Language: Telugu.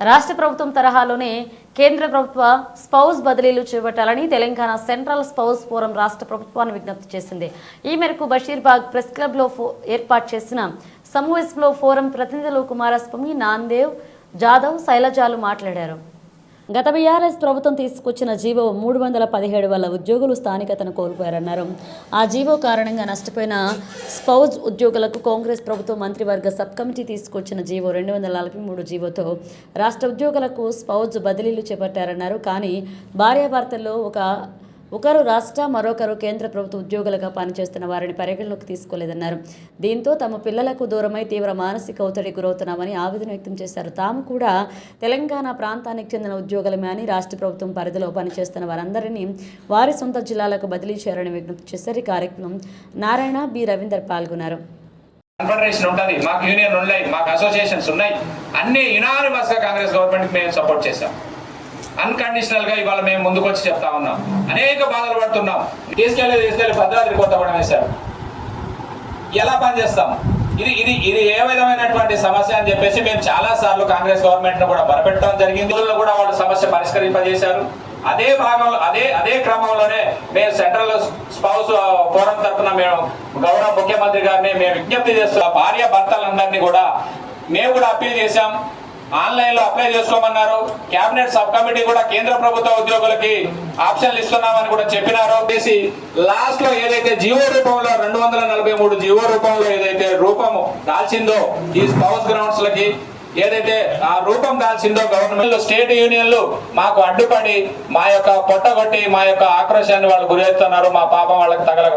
రాష్ట్ర ప్రభుత్వం తరహాలోనే కేంద్ర ప్రభుత్వ స్పౌస్ బదిలీలు చేపట్టాలని తెలంగాణ సెంట్రల్ స్పౌస్ ఫోరం రాష్ట్ర ప్రభుత్వాన్ని విజ్ఞప్తి చేసింది. ఈ మేరకు బషీర్బాగ్ ప్రెస్ క్లబ్లో ఫో ఏర్పాటు చేసిన సమావేశంలో ఫోరం ప్రతినిధులు కుమారస్వామి నాందేవ్ జాదవ్ శైలజాలు మాట్లాడారు. గత బీఆర్ఎస్ ప్రభుత్వం తీసుకొచ్చిన జీవో మూడు వందల పదిహేడు వల్ల ఉద్యోగులు స్థానికతను కోల్పోయారన్నారు. ఆ జీవో కారణంగా నష్టపోయిన స్పౌజ్ ఉద్యోగులకు కాంగ్రెస్ ప్రభుత్వం మంత్రివర్గ సబ్ కమిటీ తీసుకొచ్చిన జీవో రెండు వందల నలభై మూడు జీవోతో రాష్ట్ర ఉద్యోగులకు స్పౌజ్ బదిలీలు చేపట్టారన్నారు. కానీ భార్యాభర్తల్లో ఒక ఒకరు రాష్ట్ర మరొకరు కేంద్ర ప్రభుత్వ ఉద్యోగులుగా పనిచేస్తున్న వారిని పరిగణలోకి తీసుకోలేదన్నారు. దీంతో తమ పిల్లలకు దూరమై తీవ్ర మానసిక ఒత్తిడి గురవుతున్నామని ఆవేదన వ్యక్తం చేశారు. తాము కూడా తెలంగాణ ప్రాంతానికి చెందిన ఉద్యోగులమే అని రాష్ట్ర ప్రభుత్వం పరిధిలో పనిచేస్తున్న వారందరినీ వారి సొంత జిల్లాలకు బదిలీ చేయాలని విజ్ఞప్తి చేశారు. ఈ కార్యక్రమం నారాయణ బి. రవీందర్ పాల్గొన్నారు. కన్ఫెడరేషన్ ఉంటుంది. మాకు యూనియన్ ఉన్నాయి. మాకు అసోసియేషన్స్ ఉన్నాయి. అన్ని యునానిమస్గా కాంగ్రెస్ గవర్నమెంట్ మేము సపోర్ట్ చేశాం. అన్కండిషనల్గా ఇవాళ మేము ముందుకు వచ్చి చెప్తా ఉన్నాం. అనేక బాధలు పడుతున్నాం. తీసుకెళ్ళి తీసుకెళ్ళి భద్రాద్రి కొత్తగూడెం వేశారు. ఎలా పనిచేస్తాం ఇది ఇది ఇది ఏ విధమైనటువంటి సమస్య అని చెప్పేసి మేము చాలా సార్లు కాంగ్రెస్ గవర్నమెంట్ను కూడా బరపెట్టడం జరిగింది. కూడా వాళ్ళు సమస్య పరిష్కరింపజేశారు. అదే భాగంలో అదే అదే క్రమంలోనే మేము సెంట్రల్ స్పౌస్ ఫోరం తరఫున మేము గౌరవ ముఖ్యమంత్రి గారిని మేము విజ్ఞప్తి చేస్తున్నాం భార్య భర్తలందరినీ కూడా మేము కూడా అప్పీల్ చేశాం. ఆన్లైన్లో అప్లై చేసుకోమన్నారు. కేబినెట్ సబ్ కమిటీ కూడా కేంద్ర ప్రభుత్వ ఉద్యోగులకి ఆప్షన్లు ఇస్తున్నామని కూడా చెప్పినారు. చేసి లాస్ట్లో ఏదైతే జీవో రూపంలో రెండు వందల నలభై మూడు జీవో రూపంలో ఏదైతే రూపము దాల్చిందో ఈ స్పౌస్ గ్రౌండ్స్ లకి ఏదైతే ఆ రూపం దాల్చిందో గవర్నమెంట్ స్టేట్ యూనియన్లు మాకు అడ్డుపడి మా యొక్క పొట్టగొట్టి మా యొక్క ఆక్రోశాన్ని వాళ్ళు గురి మా పాపం వాళ్ళకి తగలక